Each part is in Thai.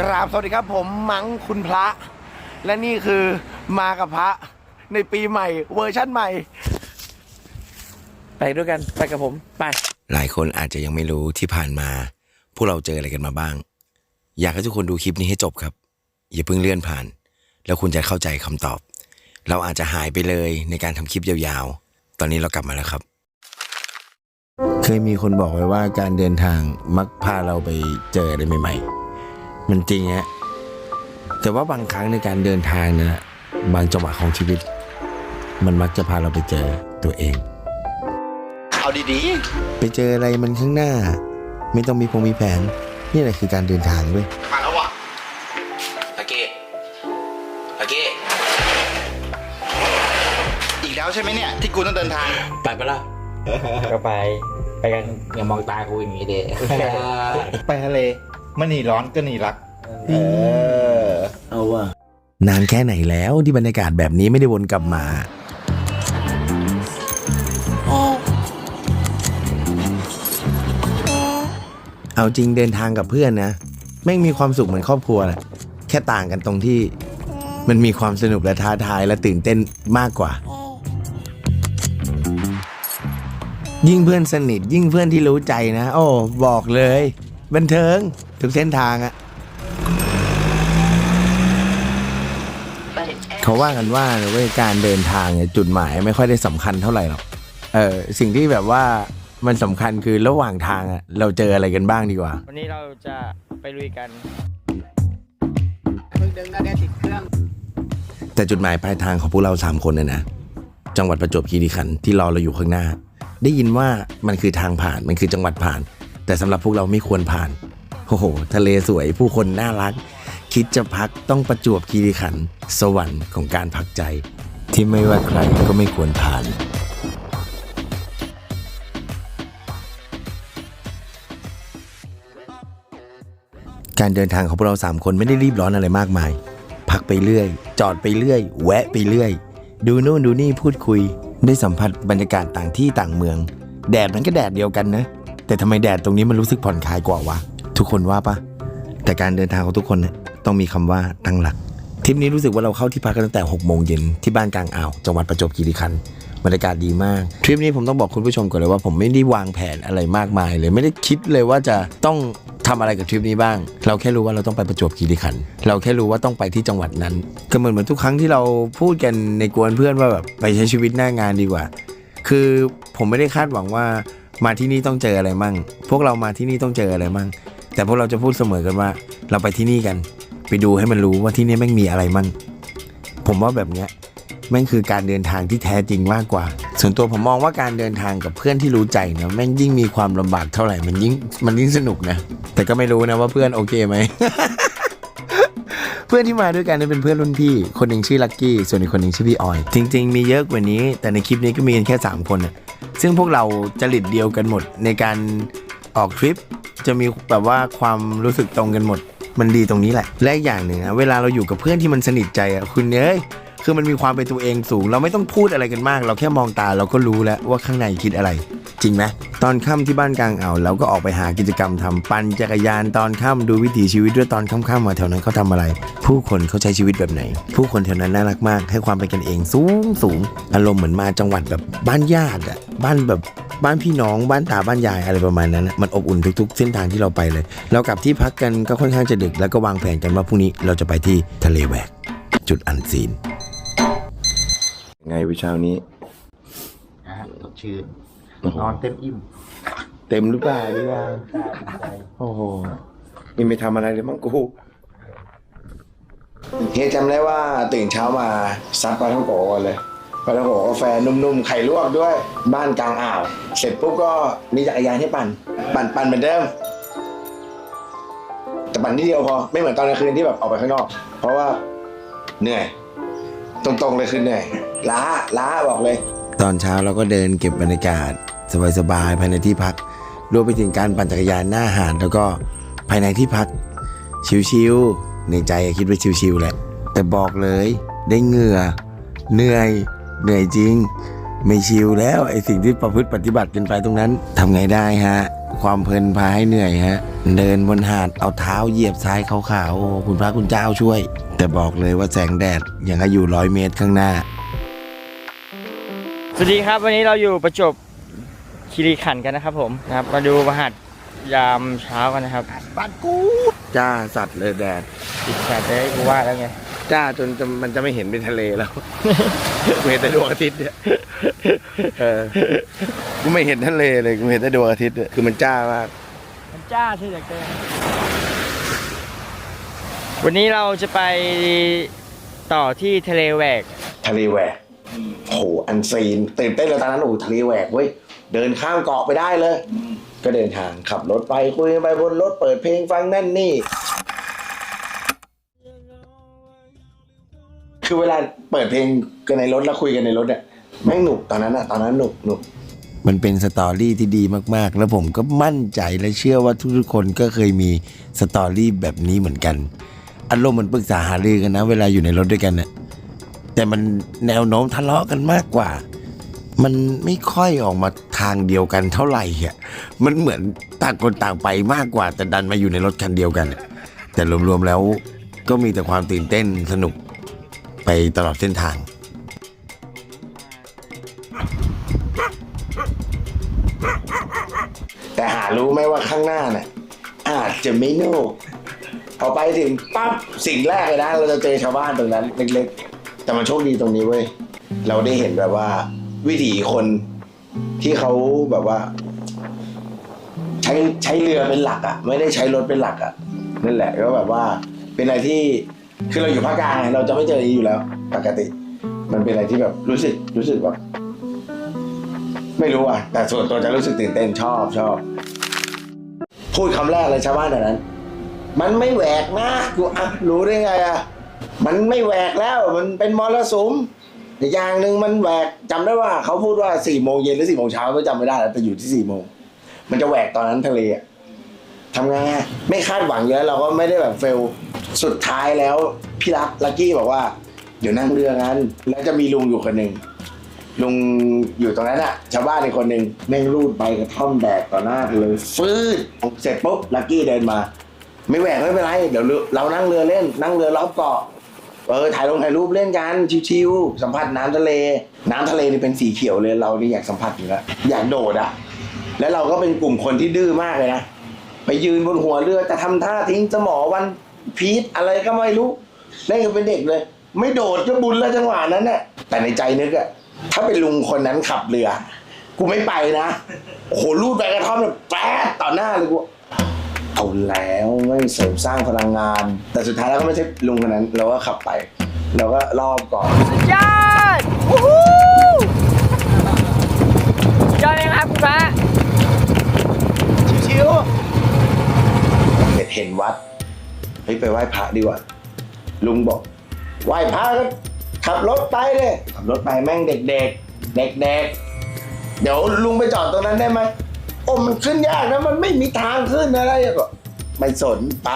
กราบสวัสดีครับผมมังคุณพระ และนี่คือมากับพระในปีใหม่ เวอร์ชั่นใหม่ ไปด้วยกันไปกับผม ไป หลายคนอาจจะยังไม่รู้ที่ผ่านมา พวกเราเจออะไรกันมาบ้าง อยากให้ทุกคนดูคลิปนี้ให้จบครับ อย่าเพิ่งเลื่อนผ่าน แล้วคุณจะเข้าใจคำตอบ เราอาจจะหายไปเลยในการทำคลิปยาวๆ ตอนนี้เรากลับมาแล้วครับ เคยมีคนบอกไว้ว่าการเดินทางมักพาเราไปเจออะไรใหม่ๆ มันจริงฮะแต่ว่าบางครั้งในการเดินทางนะบางจังหวะของชีวิต มันมักจะพาเราไปเจอตัวเอง เอาดีไปเจออะไรมันข้างหน้า ไม่ต้องมีพงมีแผน นี่แหละคือการเดินทางด้วยๆมาแล้ววะอาเกะอาเกะอีกแล้วใช่ไหมเนี่ย ที่กูต้องเดินทาง ไปปะล่ะก็ไป ไปกันอย่ามองตากูอย่างนี้เด้ไปทะเล ไม่หนีร้อนก็หนีรัก เออ เอาว่ะ นานแค่ไหนแล้วที่บรรยากาศแบบนี้ไม่ได้วนกลับมาเอาจริงเดินทางกับเพื่อนนะแม่งมีความสุขเหมือนครอบครัวแหละแค่ต่างกันตรงที่มันมีความสนุกและท้าทายและตื่นเต้นมากกว่า ยิ่งเพื่อนสนิทยิ่งเพื่อนที่รู้ใจนะ โอ้ บอกเลย บันเทิง ทุกเส้นทางอะเขาว่ากันว่าเว้ยการเดินทางเนี่ยจุดหมายไม่ค่อยได้สำคัญเท่าไหร่หรอกเออสิ่งที่แบบว่ามันสำคัญคือระหว่างทางอะเราเจออะไรกันบ้างดีกว่า วันนี้เราจะไปลุยกันแต่จุดหมายปลายทางของพวกเราสามคนเนี่ยนะจังหวัดประจวบคีรีขันธ์ที่รอเราอยู่ข้างหน้า ได้ยินว่ามันคือทางผ่านมันคือจังหวัดผ่าน แต่สำหรับพวกเราไม่ควรผ่าน โอ้โห ทะเลสวยผู้คนน่ารัก คิดจะพักต้องประจวบคีรีขันธ์สวรรค์ของการพักใจ ที่ไม่ว่าใครก็ไม่ควรผ่านการเดินทางของพวกเราสามคนไม่ได้รีบร้อนอะไรมากมาย พักไปเรื่อย จอดไปเรื่อย แวะไปเรื่อย ดูนู่นดูนี่พูดคุย ได้สัมผัสบรรยากาศต่างที่ต่างเมือง แดดมันก็แดดเดียวกันนะ แต่ทำไมแดดตรงนี้มันรู้สึกผ่อนคลายกว่าวะ ทุกคนว่าปะแต่การเดินทางของทุกคนเนี่ยต้องมีคำว่าตั้งหลักทริปนี้รู้สึกว่าเราเข้าที่พักกันตั้งแต่6โมงเย็นที่บ้านกลางอ่าวจังหวัดประจวบคีรีขันธ์บรรยากาศดีมากทริปนี้ผมต้องบอกคุณผู้ชมก่อนเลยว่าผมไม่ได้วางแผนอะไรมากมายเลยไม่ได้คิดเลยว่าจะต้องทำอะไรกับทริปนี้บ้าง เราแค่รู้ว่าเราต้องไปประจวบคีรีขันธ์เราแค่รู้ว่าต้องไปที่จังหวัดนั้นก็เหมือนเหมือนทุกครั้งที่เราพูดกันในกวนเพื่อนว่าแบบไปใช้ชีวิตหน้างานดีกว่า คือผมไม่ได้คาดหวังว่ามาที่นี่ต้องเจออะไรมั่ง พวกเรามาที่นี่ต้องเจออะไรมั่ง แต่พวกเราจะพูดเสมอกันว่า เราไปที่นี่กัน ไปดูให้มันรู้ว่าที่นี่แม่งมีอะไรมั่งผมว่าแบบเนี้ยแม่งคือการเดินทางที่แท้จริงมากกว่า ส่วนตัวผมมองว่าการเดินทางกับเพื่อนที่รู้ใจนะแม่งยิ่งมีความลำบากเท่าไหร่มันยิ่งมันยิ่งสนุกนะ แต่ก็ไม่รู้นะว่าเพื่อนโอเคไหม เพื่อนที่มาด้วยกันเนี่เป็นเพื่อนรุ่นพี่ คนหนึ่งชื่อลักกี้ ส่วนอีกคนหนึ่งชื่อพี่ออย จริง ๆ มีเยอะกว่านี้ แต่ในคลิปนี้ก็มีกันแค่ 3 คนนะซึ่งพวกเราจริตเดียวกันหมดในการออกทริป จะมีแบบว่าความรู้สึกตรงกันหมด มันดีตรงนี้แหละ และอีกอย่างหนึ่งนะเวลาเราอยู่กับเพื่อนที่มันสนิทใจอะคุณเอ้ยคือมันมีความเป็นตัวเองสูง เราไม่ต้องพูดอะไรกันมาก เราแค่มองตาเราก็รู้แล้วว่าข้างในคิดอะไร จริงไหมตอนค่ำที่บ้านกลางอ่าวเราก็ออกไปหากิจกรรมทำปั่นจักรยานตอนค่ำดูวิถีชีวิตด้วยตอนค่ำๆมาแถวนั้นเขาทำอะไร ผู้คนเขาใช้ชีวิตแบบไหน ผู้คนแถวนั้นน่ารักมาก ให้ความเป็นกันเองสูงสูงอารมณ์เหมือนมาจังหวัดแบบบ้านญาติอะบ้านแบบ บ้านพี่น้องบ้านตาบ้านยายอะไรประมาณนั้นอะมันอบอุ่นทุกๆ เส้นทางที่เราไปเลย เรากลับที่พักกันก็ค่อนข้างจะดึก แล้วก็วางแผนกันว่าพรุ่งนี้เราจะไปที่ทะเลแหวก จุดอันซีนไงวิชานี้นะฮะสดชื่นนอนเต็มอิ่ม เต็มหรือเปล่าพี่ว่าโอ้โหนี่ไม่ทำอะไรเลยมั้งกูเฮียจำได้ว่าตื่นเช้ามาซัดปลาท่องโกะก่อนเลย ปลาท่องโกะกาแฟนุ่มๆ ไข่ลวกด้วย บ้านกลางอ่าว เสร็จปุ๊บก็มีจักรยานให้ปั่น ปั่นปั่นเหมือนเดิม แต่ปั่นนิดเดียวพอ ไม่เหมือนตอนกลางคืนที่แบบออกไปข้างนอก เพราะว่าเหนื่อย ตรงๆเลยคือเหนื่อย ล้า ล้าบอกเลย ตอนเช้าเราก็เดินเก็บบรรยากาศ สบายๆภายในที่พัก รวมไปถึงการปั่นจักรยานหน้าหาดแล้วก็ภายในที่พัก ชิวๆในใจคิดว่าชิวๆแหละ แต่บอกเลยได้เหงื่อเหนื่อย เหนื่อยจริง ไม่ชิวแล้วไอสิ่งที่ประพฤติปฏิบัติกันไปตรงนั้นทำไงได้ฮะ ความเพลินพาให้เหนื่อยฮะ เดินบนหาดเอาเท้าเหยียบทรายขาวๆโอ้คุณพระคุณเจ้าช่วย แต่บอกเลยว่าแสงแดดยังก็อยู่ร้อยเมตรข้างหน้า สวัสดีครับ วันนี้เราอยู่ประจวบคีรีขันธ์กันนะครับ ผมนะครับ มาดูมหัดยามเช้ากันนะครับบ้านกูจ้าสัตว์เลยแดดติดแสดได้กูว่าแล้วไง จ้าจนจะมันจะไม่เห็นเป็นทะเลแล้วเห็นแต่ดวงอาทิตย์เนี่ยเออกูไม่เห็นทะเลเลยกูเห็นแต่ดวงอาทิตย์เนี่ยคือมันจ้ามาก มันจ้าที่เหลือเกินวันนี้เราจะไปต่อที่ทะเลแหวก ทะเลแหวกโหอันซีนตื่นเต้นเลยตอนนั้นโอ้โหทะเลแหวกเว้ยเดินข้ามเกาะไปได้เลย ก็เดินทางขับรถไปคุยกันไปบนรถเปิดเพลงฟังนั่นนี่ คือเวลาเปิดเพลงกันในรถแล้วคุยกันในรถเนี่ยแม่งหนุกตอนนั้นอะตอนนั้นหนุกหนุกมันเป็นสตอรี่ที่ดีมากๆ แล้วผมก็มั่นใจและเชื่อว่าทุกๆคนก็เคยมีสตอรี่แบบนี้เหมือนกัน อารมณ์มันปรึกษาหารือกันนะ เวลาอยู่ในรถด้วยกันเนี่ยแต่มันแนวโน้มทะเลาะกันมากกว่า มันไม่ค่อยออกมาทางเดียวกันเท่าไหร่อะมันเหมือนต่างคนต่างไปมากกว่า แต่ดันมาอยู่ในรถคันเดียวกัน แต่รวมๆแล้วก็มีแต่ความตื่นเต้นสนุก ไปตลอดเส้นทาง แต่หารู้ไหมว่าข้างหน้าเนี่ยอาจจะไม่โน่พอไปถึงปั๊บสิ่งแรกเลยนะ เราจะเจอชาวบ้านตรงนั้นเล็กๆ แต่มันโชคดีตรงนี้เว้ย เราได้เห็นแบบว่า วิถีคนที่เขาแบบว่า ใช้ใช้เรือเป็นหลักอะ่ะ ไม่ได้ใช้รถเป็นหลักอะ่ะ นั่นแหละก็แบบว่า เป็นอะไรที่ คือเราอยู่ภาคกลางไงเราจะไม่เจออย่างนี้อยู่แล้ว ปกติ มันเป็นอะไรที่แบบรู้สึกรู้สึกแบบไม่รู้อะ แต่ส่วนตัวจะรู้สึกตื่นเต้นชอบชอบ พูดคำแรกเลยชาวบ้านแถวนั้น มันไม่แหวกนะกูอะรู้ได้ไงอะมันไม่แหวกแล้ว มันเป็นมรสุมอีกอย่างหนึ่งมันแหวกจำได้ว่า เขาพูดว่าสี่โมงเย็นหรือสี่โมงเช้าก็จำไม่ได้แล้วแต่อยู่ที่สี่โมงมันจะแหวกตอนนั้นทะเลอะทำไงอะไม่คาดหวังเยอะเราก็ไม่ได้แบบเฟล สุดท้ายแล้วพี่รักลักกี้บอกว่า เดี๋ยวนั่งเรือกันแล้วจะมีลุงอยู่คนหนึ่งลุงอยู่ตรงนั้นอะชาวบ้านอีกคนหนึ่งแม่งรูดใบกระท่อมแดกต่อหน้าเลยฟืดเสร็จปุ๊บลักกี้เดินมา ไม่แหวกไม่เป็นไร เดี๋ยวเรานั่งเรือเล่น นั่งเรือรอบเกาะเออถ่ายลงถ่ายรูปเล่นกันชิวๆสัมผัสน้ำทะเล น้ำทะเลนี่เป็นสีเขียวเลยเรานี่อยากสัมผัสอยู่แล้วอยากโดดอะแล้วเราก็เป็นกลุ่มคนที่ดื้อมากเลยนะไปยืนบนหัวเรือจะทำท่าทิ้งสมอวัน พีทอะไรก็ไม่รู้เล่นกันเป็นเด็กเลย ไม่โดดก็บุญแล้วจังหวะนั้นน่ะแต่ในใจนึกอะถ้าเป็นลุงคนนั้นขับเรือ กูไม่ไปนะโอ้โหรูดใบกระท่อมแบบแป๊ดต่อหน้าเลยกูเอาแล้วไม่เสริมสร้างพลังงาน แต่สุดท้ายแล้วก็ไม่ใช่ลุงคนนั้น เราก็ขับไป เราก็รอบก่อนยอดวู้ฮู้ยอดเลยครับคุณพระชิวเห็นเห็นวัดเฮ้ยไปไหว้พระดีกว่า ลุงบอก ไหว้พระก็ขับรถไปเลยขับรถไปแม่งเด็กๆเด็กๆเดี๋ยวลุงไปจอดตรงนั้นได้ไหมโอ้มันขึ้นยากนะมันไม่มีทางขึ้นอะไรก็ไม่สนไป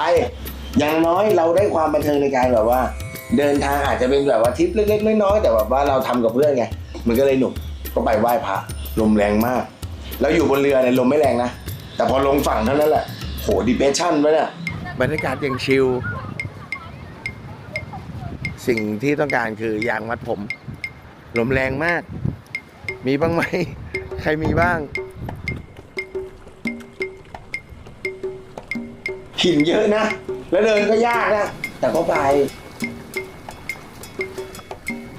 อย่างน้อยเราได้ความบันเทิงในการแบบว่า เดินทางอาจจะเป็นแบบว่าทริปเล็กๆน้อยๆแต่แบบว่าเราทำกับเพื่อนไงมันก็เลยหนุกก็ไปไหว้พระลมแรงมาก แล้วอยู่บนเรือเนี่ยลมไม่แรงนะแต่พอลงฝั่งเท่านั้นแหละโหดิเพชชั่นไปเนี่ย บรรยากาศย่างชิล สิ่งที่ต้องการคือยางมัดผม ลมแรงมาก มีบ้างไหม ใครมีบ้าง หินเยอะนะ แล้วเดินก็ยากนะ แต่ก็ไป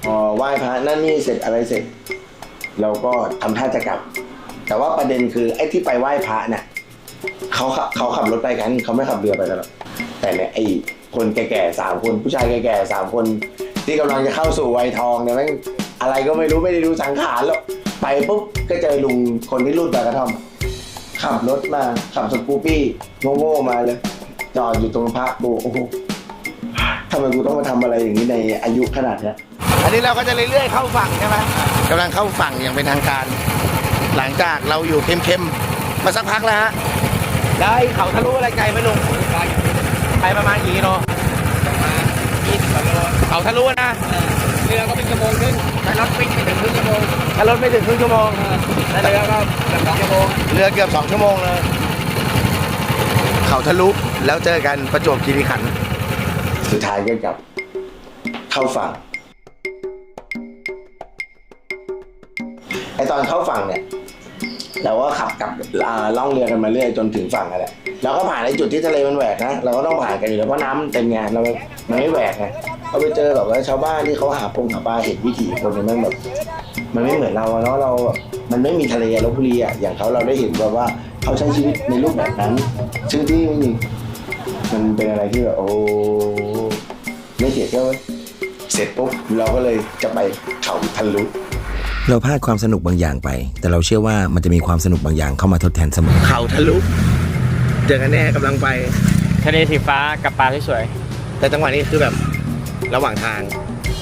พอไหว้พระนั่นนี่เสร็จอะไรเสร็จ เราก็ทำท่าจะกลับ แต่ว่าประเด็นคือไอ้ที่ไปไหว้พระเนี่ย เขาขับเขาขับรถไปกันเขาไม่ขับเรือไปกันหรอกแต่เนี่ยไอ้คนแก่ๆสามคนผู้ชายแก่ๆสามคน ที่กำลังจะเข้าสู่วัยทองเนี่ยแม่งอะไรก็ไม่รู้ไม่ได้ดูสังขารหรอกไปปุ๊บก็เจอลุงคนที่รุ่นใบกระท่อม ขับรถมาขับสกูปี้โง่ๆมาเลย จอดอยู่ตรงพระกูโอ้โหทำไมกูต้องมาทำอะไรอย่างนี้ในอายุขนาดเนี้ยอันนี้เราก็จะเรื่อยๆเข้าฝั่งใช่ไหมกำลังเข้าฝั่งอย่างเป็นทางการ หลังจากเราอยู่เข้มๆมาสักพักแล้วฮะ ไอ้เขาทะลุอะไรไกลไหมลุงไปประมาณกี่กิโลเขาทะลุนะเรือก็เป็นชั่วโมงครึ่งแต่รถวิ่งไม่ถึงครึ่งชั่วโมงถ้ารถไม่ถึงครึ่งชั่วโมงแต่เรือก็เกือบสองชั่วโมงเรือเกือบสองชั่วโมงเลยเขาทะลุแล้วเจอกันประจวบคีรีขันธ์สุดท้ายก็กลับเข้าฝั่งไอตอนเข้าฝั่งเนี่ย เราก็ขับกลับอ่าล่องเรือกันมาเรื่อยจนถึงฝั่งกันแหละเราก็ผ่านในจุดที่ทะเลมันแหวกนะเราก็ต้องผ่านกันอยู่แล้วเพราะน้ำมันเต็มไงเรามันไม่แหวกไงเราไปเจอแบบว่าชาวบ้านที่เขาหาปงหาปลาเห็นวิถีคนนี่ยมันแบบมันไม่เหมือนเราอะเนาะเราแบบมันไม่มีทะเลลบบุรีอะอย่างเขาเราได้เห็นแบบว่าเขาใช้ชีวิตในรูปแบบนั้น ซึ่งที่มันเป็นอะไรที่แบบโอ้ไม่เสียเที่ยวเว้ยเสร็จปุ๊บเราก็เลยจะไปเขาทะลุ เราพลาดความสนุกบางอย่างไป แต่เราเชื่อว่ามันจะมีความสนุกบางอย่างเข้ามาทดแทนเสมอ เขาทะลุเจอกันแน่กำลังไป ทะเลสีฟ้ากับปลาสวยแต่จังหวะนี้คือแบบระหว่างทาง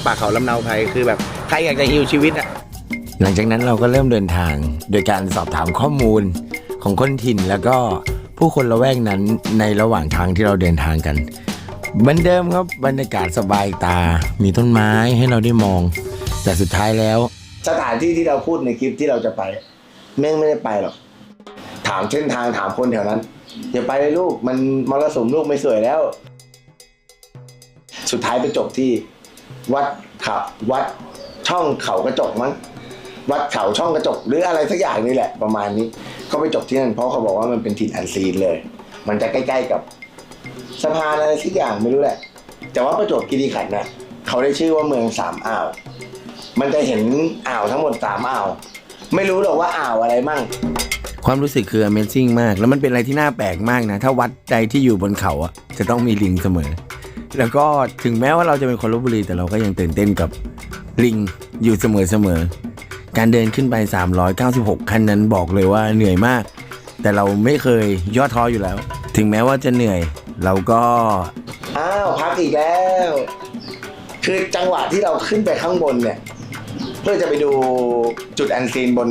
ป่าเขาลำเนาไพรคือแบบใครอยากจะฮิวชีวิตอะหลังจากนั้นเราก็เริ่มเดินทาง โดยการสอบถามข้อมูลของคนถิ่นแล้วก็ผู้คนละแวกนั้นในระหว่างทางที่เราเดินทางกันเหมือนเดิมครับบรรยากาศสบายตา มีต้นไม้ให้เราได้มอง แต่สุดท้ายแล้ว สถานที่ที่เราพูดในคลิปที่เราจะไปแม่งไม่ได้ไปหรอก ถามเส้นทางถามคนแถวนั้นอย่าไปเลยลูกมันมรสุมลูกไม่สวยแล้ว สุดท้ายไปจบที่ วัดเขาวัดช่องเขากระจกมั้งวัดเขาช่องกระจกหรืออะไรสักอย่างนี่แหละ ประมาณนี้ก็ไปจบที่นั่นเพราะเขาบอกว่ามันเป็นถิ่นอันซีนเลย มันจะใกล้ๆกับสะพานอะไรสักอย่างไม่รู้แหละ แต่ว่าประจวบคีรีขันธ์น่ะเขาได้ชื่อว่าเมืองสามอ่าว มันจะเห็นอ่าวทั้งหมดสามอ่าว ไม่รู้หรอกว่าอ่าวอะไรมั่ง ความรู้สึกคือ Amazing มาก แล้วมันเป็นอะไรที่น่าแปลกมากนะ ถ้าวัดใดที่อยู่บนเขาอะจะต้องมีลิงเสมอ แล้วก็ถึงแม้ว่าเราจะเป็นคนลบบุรี แต่เราก็ยังตื่นเต้นกับลิงอยู่เสมอเสมอๆการเดินขึ้นไป 396 ขั้นนั้นบอกเลยว่าเหนื่อยมาก แต่เราไม่เคยย่อท้ออยู่แล้ว ถึงแม้ว่าจะเหนื่อย เราก็อ้าวพักอีกแล้ว คือจังหวะที่เราขึ้นไปข้างบนเนี่ย เพื่อจะไปดูจุดอันซีนบน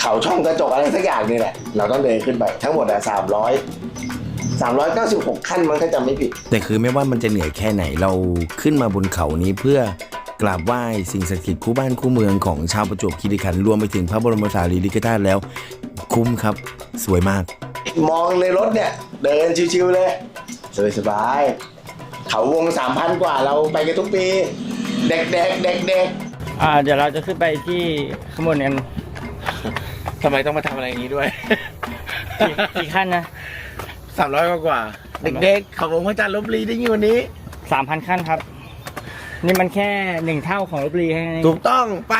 เขาช่องกระจกอะไรสักอย่างนี่แหละ เราต้องเดินขึ้นไปทั้งหมดอะสามร้อยสามร้อยเก้าสิบหกขั้นมันก็จะไม่ผิด แต่คือไม่ว่ามันจะเหนื่อยแค่ไหนเราขึ้นมาบนเขานี้เพื่อกราบไหว้สิ่งศักดิ์สิทธิ์คู่บ้านคู่เมืองของชาวประจวบคีรีขันธ์รวมไปถึงพระบรมสารีริกธาตุแล้ว คุ้มครับ สวยมาก มองในรถเนี่ย เดินชิวๆเลยสบายสบายๆเขาวงสามพันกว่าเราไปกันทุกปี เด็กๆเด็กๆ อ่าเดี๋ยวเราจะขึ้นไปที่ข้างบนกันๆทำไมต้องมาทำอะไรอย่างนี้ด้วย กี่กี่ขั้นนะสามร้อยกว่า เด็กๆเขาวงพระจันทร์ลบบุรีได้ยิ่งกว่านี้ สามพันขั้นครับ นี่มันแค่หนึ่งเท่าของลบบุรีแค่นั้นเองถูกต้องไป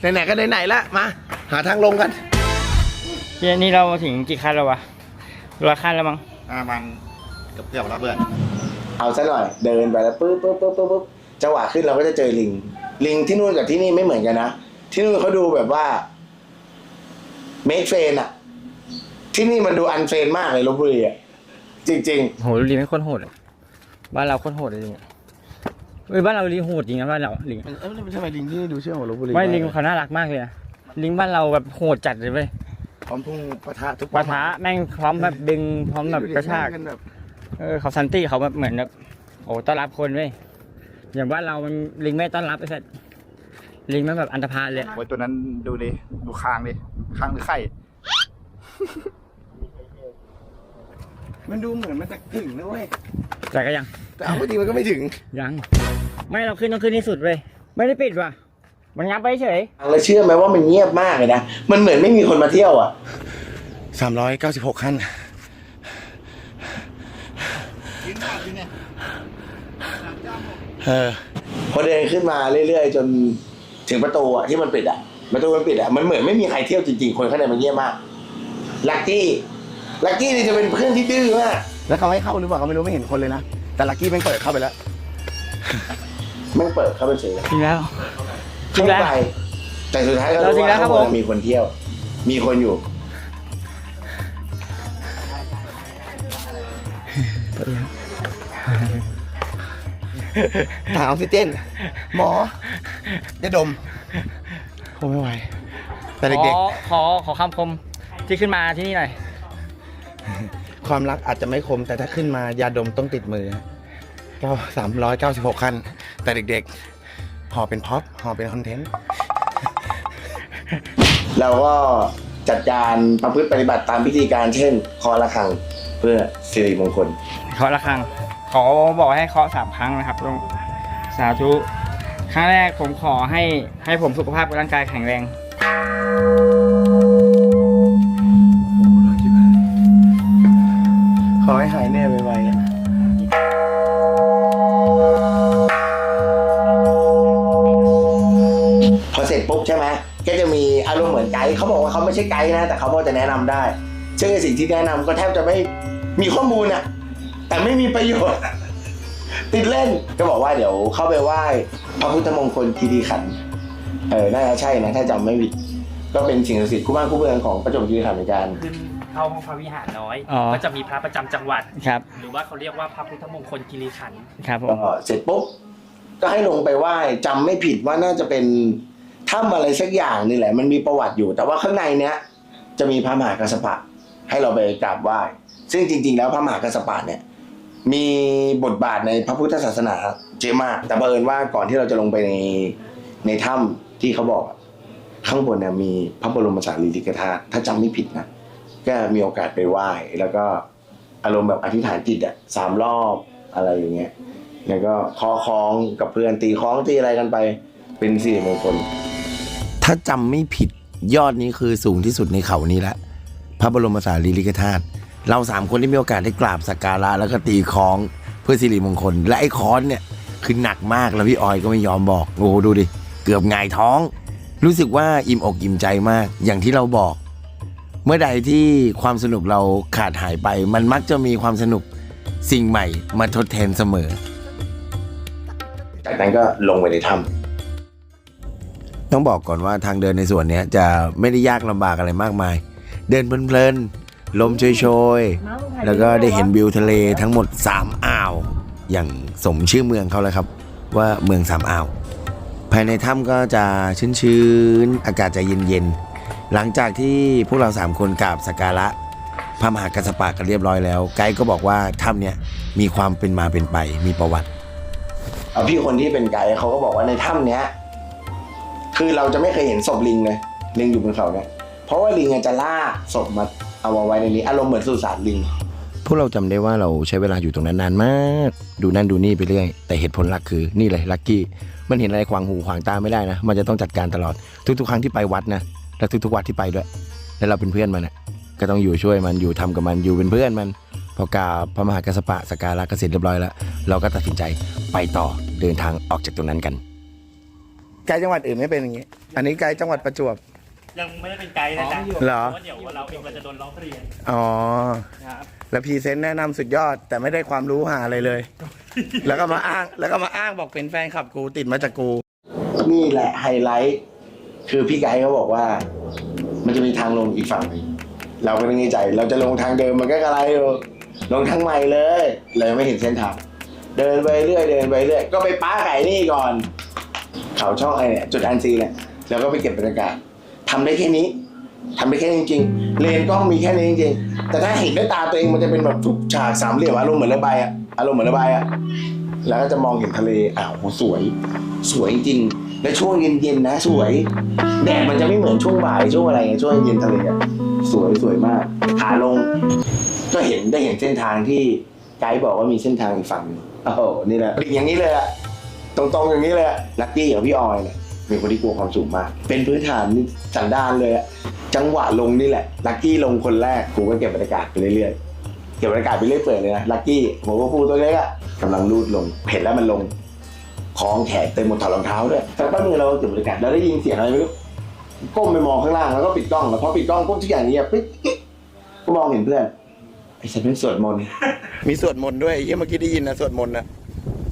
ไหนๆก็ไหนๆละมา หาทางลงกันเดี๋ยวนี่เราถึงกี่ขั้นแล้ววะร้อยขั้นแล้วมั้งอ่ามันเกือบเกือบแล้วเพื่อนเอาซะหน่อย เดินไปแล้วปุ๊บปุ๊บปุ๊บปุ๊บปุ๊บจังหวะขึ้นเราก็จะเจอลิง ลิงที่นู่นกับที่นี่ไม่เหมือนกันนะ ที่นู่นเขาดูแบบว่าเมคเฟนอะที่นี่มันดูอันเฟนมากเลยลบบุรีอะจริงโหลิงไม่คนโหดอะบ้านเราคนโหดเลยลิงอะเฮ้ยบ้านเราลิงโหดจริงนะบ้านเราลิงๆเออทำไมลิงที่นี่ดูเชื่อของลบบุรีไม่ลิงเขาน่ารักมากเลยนะลิงบ้านเราแบบโหดจัดเลยเว้ยพร้อมพุ่งปะทะทุกปะทะแม่งพร้อมแบบดึงพร้อมแบบกระชากกันแบบเออเขาซันตี้เขาแบบเหมือนแบบโอ้ต้อนรับคนเว้ย อย่างบ้านเรามันลิงไม่ต้อนรับไอ้สัสลิงมันแบบอันธพาลเลยอะโอ้ยตัวนั้นดูดิดูคางดิคางหรือไข่ มันดูเหมือนมันจะถึงนะเว้ยแต่ก็ยัง แต่เอาจริงมันก็ไม่ถึงยัง ไม่เราขึ้นต้องขึ้นที่สุดเว้ยไม่ได้ปิดว่ะ มันงับไปเฉยเราเชื่อไหมว่ามันเงียบมากเลยนะ มันเหมือนไม่มีคนมาเที่ยวอะสามร้อยเก้าสิบหกขั้น เออพอเดินขึ้นมาเรื่อยๆ จนถึงประตูอะที่มันปิดอะประตูมันปิดอะมันเหมือนไม่มีใครเที่ยวจริงๆ คนข้างในมันเงียบมากลักกี้ลักกี้นี่จะเป็นเพื่อนที่ดื้อมากแล้วเขาให้เข้าหรือเปล่าเขาไม่รู้ไม่เห็นคนเลยนะแต่ลักกี้แม่งเปิดเข้าไปแล้วแม่งเปิดเข้าไปเฉยเลยจริงแล้วจริงแล้วเข้าไปแต่สุดท้ายก็เรารู้จริงแล้วว่าครับข้างบนผมมีคนเที่ยว มีคนอยู่ ถามออกซิเจน หมอจะดมคงไม่ไหว แต่ขเด็กอขอขอคำคมที่ขึ้นมาที่นี่หน่อย ๆ ความรักอาจจะไม่คม แต่ถ้าขึ้นมายาดมต้องติดมือก็สามร้อยเก้าสิบหกขั้น แต่เด็กๆห่อเป็นพ็อปห่อเป็นคอนเทนต์ เราก็จัดการประพฤติปฏิบัติตามพิธีการเช่นคอระฆังเพื่อสิริมงคลเคาะระฆัง ขอบอกให้เคาะสามครั้งนะครับลงสาธุครั้งแรกผมขอให้ให้ผมสุขภาพร่างกายแข็งแรงขอให้หายแน่ไวๆนะพอเสร็จปุ๊บใช่ไหมก็จะมีอารมณ์เหมือนไกด์เขาบอกว่าเขาไม่ใช่ไกด์นะ แต่เขาพอจะแนะนำได้ซึ่งไอสิ่งที่แนะนำก็แทบจะไม่มีข้อมูลอะ แต่ไม่มีประโยชน์ ติดเล่นก็บอกว่าเดี๋ยวเข้าไปไหว้พระพุทธมงคลคีรีขันธ์เออน่าจะใช่นะถ้าจำไม่ผิดก็เป็นสิ่งศักดิ์สิทธิ์คู่บ้านคู่เมืองของประจวบคีรีขันธ์เหมือนกัน ขึ้นเข้าห้องพระวิหารน้อย อ๋อ ก็จะมีพระประจำจังหวัด ครับหรือว่าเขาเรียกว่าพระพุทธมงคลกิริขันธ์ครับผมก็เสร็จปุ๊บก็ให้ลงไปไหว้จำไม่ผิดว่าน่าจะเป็นถ้ำอะไรสักอย่างนี่แหละ มันมีประวัติอยู่ แต่ว่าข้างในเนี้ยจะมีพระมหากัสสปะให้เราไปกราบไหว้ ซึ่งจริง ๆ แล้วพระมหากัสสปะเนี่ย มีบทบาทในพระพุทธศาสนาเยอะมาก แต่บังเอิญว่าก่อนที่เราจะลงไปในในถ้ำที่เขาบอก ข้างบนเนี่ยมีพระบรมสารีริกธาตุถ้าจำไม่ผิดนะ ก็มีโอกาสไปไหว้แล้วก็อารมณ์แบบอธิษฐานจิตอะสามรอบอะไรอย่างเงี้ยแล้วก็คอคล้องกับเพื่อนตีคล้องตีอะไรกันไป เป็นสิริมงคล ถ้าจำไม่ผิดยอดนี้คือสูงที่สุดในเขานี้ละ พระบรมสารีริกธาตุ เราสามคนที่มีโอกาสได้กราบสักการะแล้วก็ตีคล้องเพื่อสิริมงคล และไอ้ค้อนเนี่ยคือหนักมากแล้วพี่ออยก็ไม่ยอมบอกโอ้โหดูดิเกือบหงายท้อง รู้สึกว่าอิ่มอกอิ่มใจมาก อย่างที่เราบอก เมื่อใดที่ความสนุกเราขาดหายไป มันมักจะมีความสนุกสิ่งใหม่มาทดแทนเสมอ จากนั้นก็ลงไปในถ้ต้องบอกก่อนว่าทางเดินในส่วนเนี้ยจะไม่ได้ยากลำบากอะไรมากมาย เดินเพลินๆ ลมโชยๆ แล้วก็ได้เห็นวิวทะเลทั้งหมด 3 อ่าว อย่างสมชื่อเมืองเขาเลยครับ ว่าเมืองสามอ่าว ภายในถ้ำก็จะชื้นๆ อากาศจะเย็นๆ หลังจากที่พวกเรา 3 คนกราบสักการะพระมหากัสสปะกันเรียบร้อยแล้ว ไกด์ก็บอกว่าถ้ำเนี้ยมีความเป็นมาเป็นไปมีประวัติเอาพี่คนที่เป็นไกด์เขาก็บอกว่าในถ้ำเนี้ยคือเราจะไม่เคยเห็นศพลิงเลยลิงอยู่บนเขาเนี่ยเพราะว่าลิงจะลากศพมา เอามาไว้ในนี้อารมณ์เหมือนสุสานลิง พวกเราจำได้ว่าเราใช้เวลาอยู่ตรงนั้นนานมาก ดูนั่นดูนี่ไปเรื่อย แต่เหตุผลหลักคือนี่เลยลักกี้ มันเห็นอะไรขวางหูขวางตาไม่ได้นะ มันจะต้องจัดการตลอด ทุกๆ ครั้งที่ไปวัดนะ และทุกๆ วัดที่ไปด้วย แล้วเราเป็นเพื่อนมันนะก็ต้องอยู่ช่วยมัน อยู่ทำกับมัน อยู่เป็นเพื่อนมัน พอกราบพระมหากัสสปะสกการะเกษตรเรียบร้อยแล้ว เราก็ตัดสินใจไปต่อเดินทางออกจากตรงนั้นกัน ไกด์จังหวัดอื่นไม่เป็นอย่างนี้ อันนี้ไกด์จังหวัดประจวบ ยังไม่ได้เป็นไกด์นะจ๊ะเหรอ พาะว่าเดี๋ยวเราเองเราจะโดนร้องเรียนอ๋อ นะครับแล้วพรีเซนต์แนะนำสุดยอด แต่ไม่ได้ความรู้หาอะไรเลย แล้วก็มาอ้าง แล้วก็มาอ้างบอกเป็นแฟนคลับกูติดมาจากกู นี่แหละไฮไลท์ คือพี่ไกด์เขาบอกว่า มันจะมีทางลงอีกฝั่งหนึ่งเราก็นึกในใจ เราจะลงทางเดิมมันก็กระไรอยู่ลงทางใหม่เลย เลยไม่เห็นเส้นทางเดินไปเรื่อยเดินไปเรื่อยก็ไปป้าไก่นี่ก่อน เขาช่องไอเนี่ยจุดอันซีเนี่ยแล้วก็ไปเก็บบรรยากาศ ทำได้แค่นี้ทำได้แค่นี้จริงๆเลนกล้องมีแค่นี้จริงๆแต่ถ้าเห็นด้วยตาตัวเองมันจะเป็นแบบทุกฉากสามเหลี่ยมอารมณ์เหมือนระบายอะอารมณ์เหมือนระบายอะแล้วก็จะมองเห็นทะเลอ้าวสวย สวยจริงและช่วงเย็นๆนะ สวยแดดมันจะไม่เหมือนช่วงบ่ายช่วงอะไรไงช่วงเย็นทะเลอะสวยสวยมากขาลง ก็เห็นได้เห็นเส้นทางที่ไกด์บอกว่ามีเส้นทางอีกฝั่งหนึ่งโอ้โหนี่แหละอย่างนี้เลยอะตรงๆอย่างนี้เลยอะลักกี้กับพี่ออยเนี่ย เป็นคนที่กลัวความสูงมาก เป็นพื้นฐานสันดานเลยอะจังหวะลงนี่แหละ ลักกี้ลงคนแรกกูก็เก็บบรรยากาศไปเรื่อยๆ เก็บบรรยากาศไปเรื่อยเปื่อยเลยนะ ลักกี้หัวกระพูตัวเล็กอะกำลังลูดลง เห็นแล้วมันลงคล้องแขนเต็มหมดถอดรองเท้าด้วยสักแป๊บนึงเราเก็บบรรยากาศแล้วได้ยินเสียงอะไรไม่รู้ ก้มไปมองข้างล่างแล้วก็ปิดกล้องแล้วพอปิดกล้องปุ๊บทุกอย่างเงียบปิ๊กกิ๊กก็มองเห็นเพื่อนไอ้ฉันเป็นสวดมนต์ มีสวดมนต์ด้วยไอ้เหี้ยเมื่อกี้ได้ยินนะสวดมนต์นะ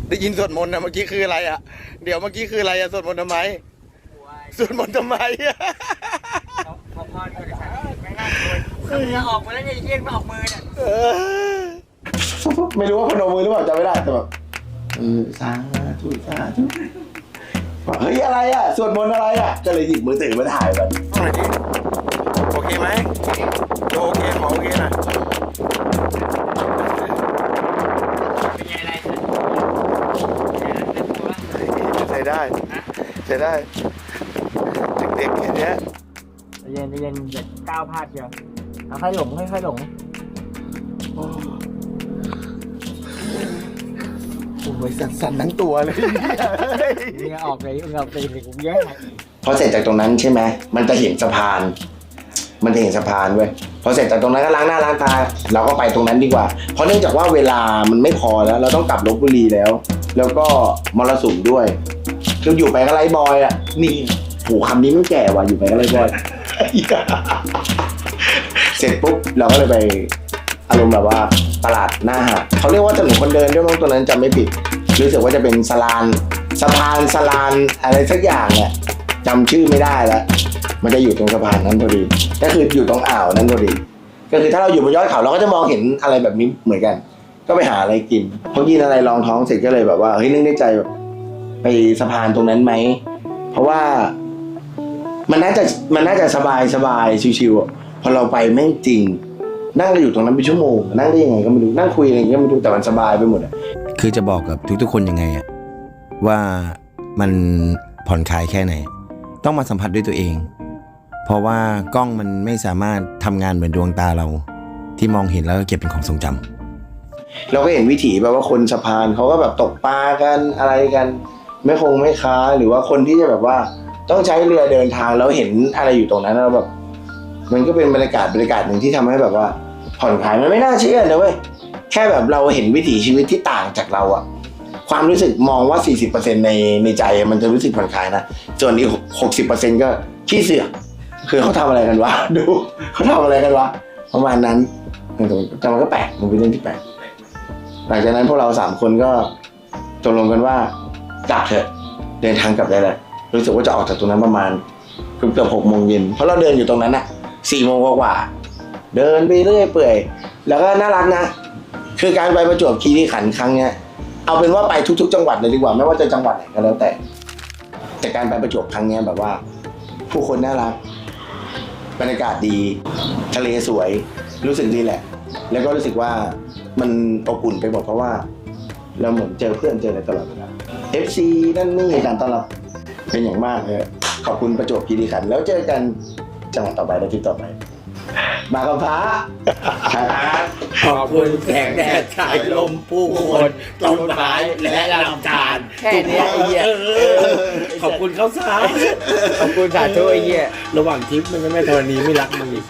ได้ยินสวดมนต์นะเมื่อกี้คืออะไรอะ เดี๋ยวเมื่อกี้คืออะไรอะสวดมนต์ทำไมสวดมนต์ทำไมอะขอพรก่อนคือจะออกมาแล้วเนี่ยเยี่ยนมาออกมือเนี่ยเออไม่รู้ว่าพนมมือหรือเปล่าจำไม่ได้แต่แบบเออสาธุสาธุบอกเฮ้ยอะไรอะสวดมนต์อะไรอะก็เลยหยิบมือถือมาถ่ายแบบโอเคไหมโอเคขอโอเคหน่อย ได้เสีได้เด็กๆแค่เนี้ยใจเย็นใจเย็นเย่าก้าวพลาดเชียวาค่อยๆหลงค่อยๆหลงโอ้ยสั่นๆทั้งตัวเลยเนีออกเลยเงาไปเลยกูเยอะพอเสร็จจากตรงนั้นใช่ไหมมันจะเห็นสะพาน มันจะเห็นสะพานเว้ยพอเสร็จจากตรงนั้นก็ล้างหน้าล้างตาเราก็ไปตรงนั้นดีกว่า เพราะเนื่องจากว่าเวลามันไม่พอแล้ว เราต้องกลับลบบุรีแล้ว แล้วก็มรสุมด้วย คืออยู่ไปก็ไล่บอยอะ นี่โหคำนี้ไม่แก่ว่ะอยู่ไปก็ไล่บอย เสร็จปุ๊บเราก็เลยไปอารมณ์แบบว่าตลาดหน้าหาดเขาเรียกว่าถนนคนเดินด้วยมั้งตัวนั้นจำไม่ผิด รู้สึกว่าจะเป็นสลานสะพานสลานอะไรสักอย่างเนี่ยจำชื่อไม่ได้แล้วมันจะอยู่ตรงสะพานนั้นพอดี ก็คืออยู่ตรงอ่าวนั้นพอดี ก็คือถ้าเราอยู่บนยอดเขาเราก็จะมองเห็นอะไรแบบนี้เหมือนกัน ก็ไปหาอะไรกินพอกินอะไรรองท้องเสร็จก็เลยแบบว่าเฮ้ยนึกในใจแบบ ไปสะพานตรงนั้นไหม เพราะว่ามันน่าจะมันน่าจะสบายสบายชิวๆอะพอเราไปแม่งจริง นั่งเราอยู่ตรงนั้นเป็นชั่วโมง นั่งได้ยังไงก็ไม่รู้นั่งคุยอะไรอย่างเงี้ยก็ไม่รู้แต่มันสบายไปหมดอะคือจะบอกกับทุกๆคนยังไงอะว่ามันผ่อนคลายแค่ไหน ต้องมาสัมผัสด้วยตัวเอง เพราะว่ากล้องมันไม่สามารถทำงานเหมือนดวงตาเรา ที่มองเห็นแล้วก็เก็บเป็นของทรงจำเราก็เห็นวิถีแบบว่าคนสะพานเขาก็แบบตกปลากันอะไรกัน ไม่คงไม่ค้าหรือว่าคนที่จะแบบว่า ต้องใช้เรือเดินทางแล้วเห็นอะไรอยู่ตรงนั้นแล้วแบบ มันก็เป็นบรรยากาศบรรยากาศหนึ่งที่ทำให้แบบว่า ผ่อนคลายมันไม่น่าเชื่อนะเว้ยแค่แบบเราเห็นวิถีชีวิตที่ต่างจากเราอะความรู้สึกมองว่า 40%ในในใจมันจะรู้สึกผ่อนคลายนะส่วนอีก60%ก็ขี้เสือกคือเขาทำอะไรกันวะ ดูเขาทำอะไรกันวะประมาณนั้นแต่มันก็แปลกมันเป็นเรื่องที่แปลกหลังจากนั้นพวกเราสามคนก็ตกลงกันว่า กลับเถอะเดินทางกลับได้แล้วรู้สึกว่าจะออกจากตรงนั้นประมาณเกือบเกือบหกโมงเย็นเพราะเราเดินอยู่ตรงนั้นอะสี่โมงกว่าๆเดินไปเรื่อยเปื่อย แล้วก็น่ารักนะ คือการไปประจวบคีรีขันธ์ครั้งเนี้ยเอาเป็นว่าไปทุก ๆ จังหวัดเลยดีกว่าไม่ว่าจะจังหวัดไหนก็แล้วแต่ แต่การไปประจวบครั้งเนี้ยแบบว่า ผู้คนน่ารักบรรยากาศดี ทะเลสวย รู้สึกดีแหละ แล้วก็รู้สึกว่ามันอบอุ่นไปหมดเพราะว่า เราเหมือนเจอเพื่อนเจออะไรตลอดเวลา FC นั่นนี่การต้อนรับเป็นอย่างมากเลยขอบคุณประจวบคีรีขันธ์แล้วเจอกันจังหวัดต่อไปและทริปต่อไป มากับพระขอบคุณแสงแดดสายลมผู้คนต้นไม้และลำธารแค่เนี้ยไอ้เหี้ยขอบคุณเขาสาขอบคุณสาธุไอ้เหี้ยระหว่างทริปมันก็ไม่ธรณีไม่รักมึงอีก